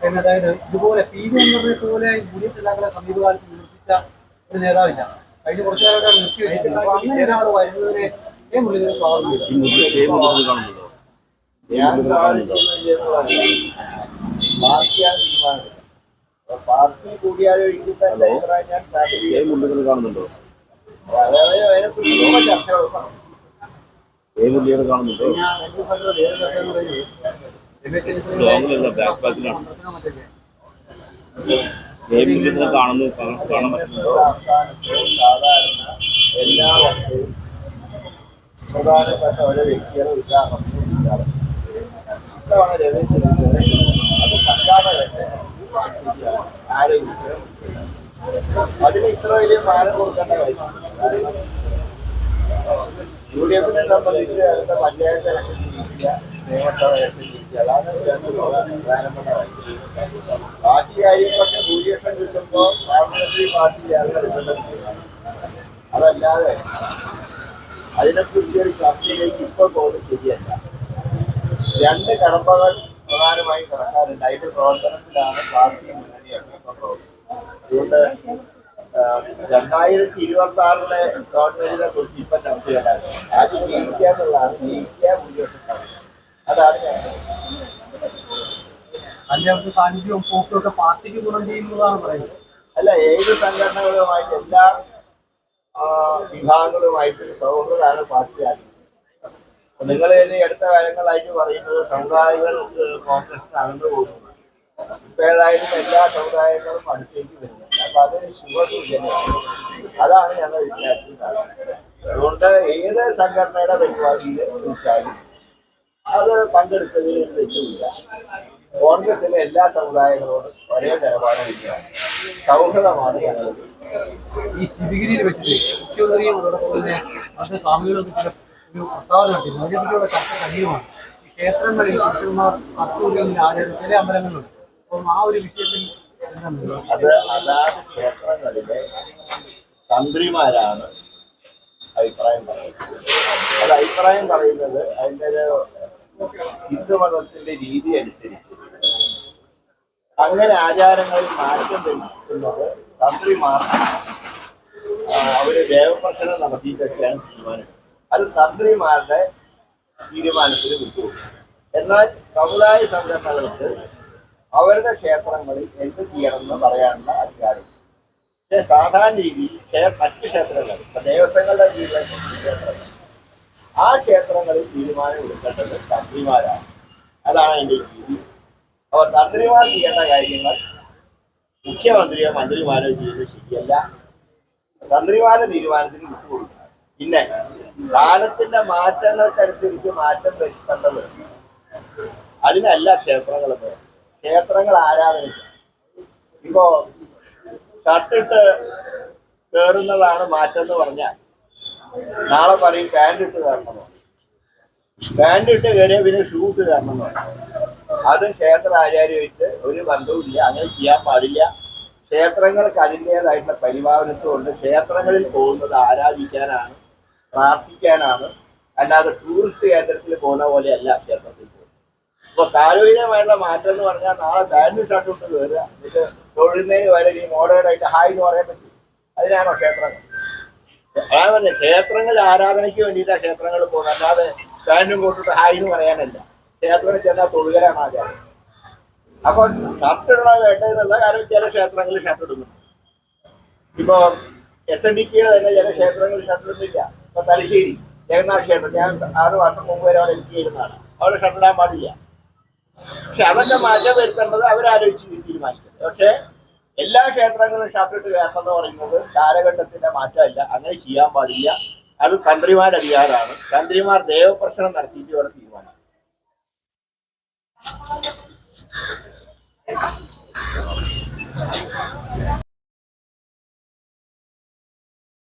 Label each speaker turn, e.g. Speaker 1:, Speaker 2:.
Speaker 1: അതായത് ഇതുപോലെ P V എന്നത് പോലെ മുടി നേതാക്കളെ സമീപകാലത്ത് നിർത്തിച്ച ഒരു നേതാവില്ല. കഴിഞ്ഞ കുറച്ചു കാലമായിട്ട് നിർത്തി വെച്ചിട്ടുണ്ട്. അപ്പൊ അങ്ങനെ ഒരാൾ വരുന്നതിനെ ഏ മുരളീധരൻ സ്വാഗതം ചെയ്തു.
Speaker 2: ഞാൻ സാധിച്ചൊന്നും ചെയ്യുന്നതല്ല പാർട്ടിയാണ് തീരുമാനം അപ്പൊ പാർട്ടി കൂടിയാലോചിക്കുന്ന അഭിപ്രായം ഞാൻ താല്പര്യം
Speaker 3: കാണുന്നുണ്ടോ?
Speaker 2: അതായത് അതിനെക്കുറിച്ച് ചർച്ചകൾ
Speaker 3: കാണുന്നുണ്ടോ? ലോങ്ങിലല്ല ബാക്ക് പാക്കിലാണ് കാണുന്നു കാണാൻ പറ്റുന്നുണ്ടോ
Speaker 2: എല്ലാ വർഷവും പ്രധാനപ്പെട്ട ഒരു വ്യക്തിയുടെ ഉദാഹരണം. ഇത്തവണ രമേശ് അത് സംഘാടക ആരോഗ്യ അതിന് ഇത്ര വലിയ മാനം കൊടുക്കേണ്ട കാര്യം യു ഡി എഫിനെ സംബന്ധിച്ച് അടുത്ത പഞ്ചായത്ത് ഇലക്ഷൻ ബാക്കി കാര്യങ്ങളൊക്കെ ഭൂരിപക്ഷം കിട്ടുമ്പോൾ പാർട്ടിയാണ് എടുക്കേണ്ടത് അതല്ലാതെ അതിനെക്കുറിച്ച് ഒരു ചർച്ചയിലേക്ക് ഇപ്പോൾ പോകുന്നത് ശരിയല്ല. രണ്ട് കടമ്പകൾ പ്രധാനമായി നടക്കാറുണ്ട്. അതിന്റെ പ്രവർത്തനത്തിലാണ് പാർട്ടി മുന്നണിയൊക്കെ ഇപ്പോൾ പോകുന്നത് അതുകൊണ്ട് രണ്ടായിരത്തി ഇരുപത്തി ആറിലെ ഗവൺമെന്റിനെ കുറിച്ച് ഇപ്പൊ ചർച്ച ചെയ്യണ്ടായിരുന്നു ആദ്യം ജയിക്കുക എന്നുള്ളതാണ് ജയിക്കുക ഭൂരിപക്ഷം
Speaker 1: സാന്നിധ്യവും പാർട്ടിക്ക് ഗുണം ചെയ്യുന്നതാണ് പറയുന്നത്.
Speaker 2: അല്ല ഏത് സംഘടനകളുമായിട്ട് എല്ലാ വിഭാഗങ്ങളുമായിട്ട് സൗഹൃദമാണ് പാർട്ടി നിങ്ങൾ ഇനി അടുത്ത കാലങ്ങളായിട്ട് പറയുന്നത് സമുദായങ്ങൾ കോൺഗ്രസിന് അകന്നു പോകുന്നു ഇപ്പോഴായാലും എല്ലാ സമുദായങ്ങളും അടുത്തേക്ക് വരുന്നത് അപ്പൊ അതൊരു ശുഭസൂചനയാണ്. അതാണ് ഞങ്ങൾ വിചാരിക്കുന്നത് അതുകൊണ്ട് ഏത് സംഘടനയുടെ പരിപാടിയിൽ വിളിച്ചാലും അത് പങ്കെടുത്തതിൽ തെറ്റില്ല കോൺഗ്രസിലെ എല്ലാ സമുദായങ്ങളോടും ഒരേ നിലപാടില്ല സൗഹൃദമാണ്
Speaker 1: ഈ ശിവഗിരിയിൽ വെച്ചിട്ട് മുഖ്യമന്ത്രിയും അതോടൊപ്പം തന്നെ മറ്റ് സ്വാമികളൊക്കെ ചില ഒരു പ്രസ്താവന നടത്തിയിരുന്നു. അതിനെപ്പറ്റിയുള്ള ചർച്ച സജീവമാണ് ഈ ക്ഷേത്രങ്ങളിൽ പുരുഷന്മാർ അത്തൂരിൽ ആചരണം ചില അമ്പലങ്ങളിലുണ്ട് അപ്പം ആ ഒരു വിഷയത്തിൽ
Speaker 2: അത് അതാത് ക്ഷേത്രങ്ങളിലെ തന്ത്രിമാരാണ് അഭിപ്രായം പറയുന്നത്. അത് അഭിപ്രായം പറയുന്നത് അതിന്റെ ഒരു ഹിന്ദുമതത്തിന്റെ രീതി അനുസരിച്ച്. അങ്ങനെ ആചാരങ്ങളിൽ മാറ്റം വരുത്തുന്നത് തന്ത്രിമാർ അവർ ദേവപ്രശ്നം നടത്തിയിട്ടൊക്കെയാണ് തീരുമാനം. അത് തന്ത്രിമാരുടെ തീരുമാനത്തിന് വിട്ടുപോകും. എന്നാൽ സമുദായ സംഘടനകൾക്ക് അവരുടെ ക്ഷേത്രങ്ങളിൽ എന്ത് ചെയ്യണമെന്ന് പറയാനുള്ള അധികാരം പക്ഷേ സാധാരണ രീതിയിൽ മറ്റു ക്ഷേത്രങ്ങൾ ദേവസ്വങ്ങളുടെ കീഴിലെ ക്ഷേത്രങ്ങൾ ആ ക്ഷേത്രങ്ങളിൽ തീരുമാനം എടുക്കേണ്ടത് തന്ത്രിമാരാണ്. അതാണ് എന്റെ രീതി. അപ്പൊ തന്ത്രിമാർ ചെയ്യേണ്ട കാര്യങ്ങൾ മുഖ്യമന്ത്രിയോ മന്ത്രിമാരോ ചെയ്യുന്നത് ശരിയല്ല. തന്ത്രിമാരുടെ തീരുമാനത്തിന് വിട്ടുകൊടുക്കുക. പിന്നെ കാലത്തിന്റെ മാറ്റങ്ങൾക്കനുസരിച്ച് മാറ്റം വരുത്തേണ്ടത് അതിനല്ല ക്ഷേത്രങ്ങൾ ക്ഷേത്രങ്ങൾ ആരാധനയ്ക്ക് ഇപ്പോ ഷർട്ടിട്ട് കയറുന്നതാണ് മാറ്റം എന്ന് പറഞ്ഞാൽ നാളെ പറയും പാന്റ് ഇട്ട് കയറണം പാന്റ് ഇട്ട് കയറിയ പിന്നെ ഷൂ ഇട്ട് കയറണമെന്നോ അതും ക്ഷേത്ര ആചാര്യമായിട്ട് ഒരു ബന്ധവുമില്ല അങ്ങനെ ചെയ്യാൻ പാടില്ല. ക്ഷേത്രങ്ങൾക്ക് അതിന്റെതായിട്ടുള്ള പരിപാലനത്വമുണ്ട് ക്ഷേത്രങ്ങളിൽ പോകുന്നത് ആരാധിക്കാനാണ് പ്രാർത്ഥിക്കാനാണ്. അല്ലാതെ ടൂറിസ്റ്റ് കേന്ദ്രത്തിൽ പോകുന്ന പോലെയല്ല ക്ഷേത്രത്തിൽ പോകുന്നത്. അപ്പോൾ കാലോചികമായിട്ടുള്ള മാറ്റം എന്ന് പറഞ്ഞാൽ നാളെ ബാൻഡ് ഷർട്ട് ഇട്ട് കയറുക എന്നിട്ട് തൊഴുന്നതിന് വരെ ഈ മോഡേൺ ആയിട്ട് ഹായ് എന്ന് പറയാൻ പറ്റും. അതിനാണോ ക്ഷേത്രങ്ങൾ അതാണ് പറഞ്ഞ ക്ഷേത്രങ്ങൾ ആരാധനയ്ക്ക് വേണ്ടിയിട്ടാണ് ക്ഷേത്രങ്ങൾ പോകുന്നത്. അല്ലാതെ ഫാനും കൊണ്ടിട്ട് ഹായ് എന്ന് പറയാനല്ല. ക്ഷേത്രത്തിൽ ചെന്നാൽ തൊഴുകലാണ് ആചാരം. അപ്പൊ ഷർട്ട് ഇടണ വേണ്ട എന്നുള്ള കാര്യം ചില ക്ഷേത്രങ്ങളിൽ ഷർട്ട് ഇടുന്നു ഇപ്പൊ എസ് എൻ കെയുടെ തന്നെ ചില ക്ഷേത്രങ്ങളിൽ ഷർട്ട് ഇടുന്നില്ല ഇപ്പൊ തലശ്ശേരി ജഗന്നാഥ ക്ഷേത്രം. ഞാൻ ആറ് മാസം മുമ്പ് വരെ അവിടെ എനിക്ക് ചെയ്യുന്നതാണ് അവിടെ ഷർട്ട് ഇടാൻ പാടില്ല. പക്ഷെ അതൊക്കെ മാറ്റം വരുത്തേണ്ടത് അവരാലോചിച്ച് തീരുമാനിക്കുന്നത് പക്ഷെ എല്ലാ ക്ഷേത്രങ്ങളും ഷർട്ടിട്ട് കയറണം എന്ന് പറയുന്നത് കാലഘട്ടത്തിന്റെ മാറ്റമല്ല. അങ്ങനെ ചെയ്യാൻ പാടില്ല. അത് തന്ത്രിമാരുടെ അധികാരമാണ് തന്ത്രിമാർ ദേവപ്രശ്നം നടത്തിയിട്ട് ഇവിടെ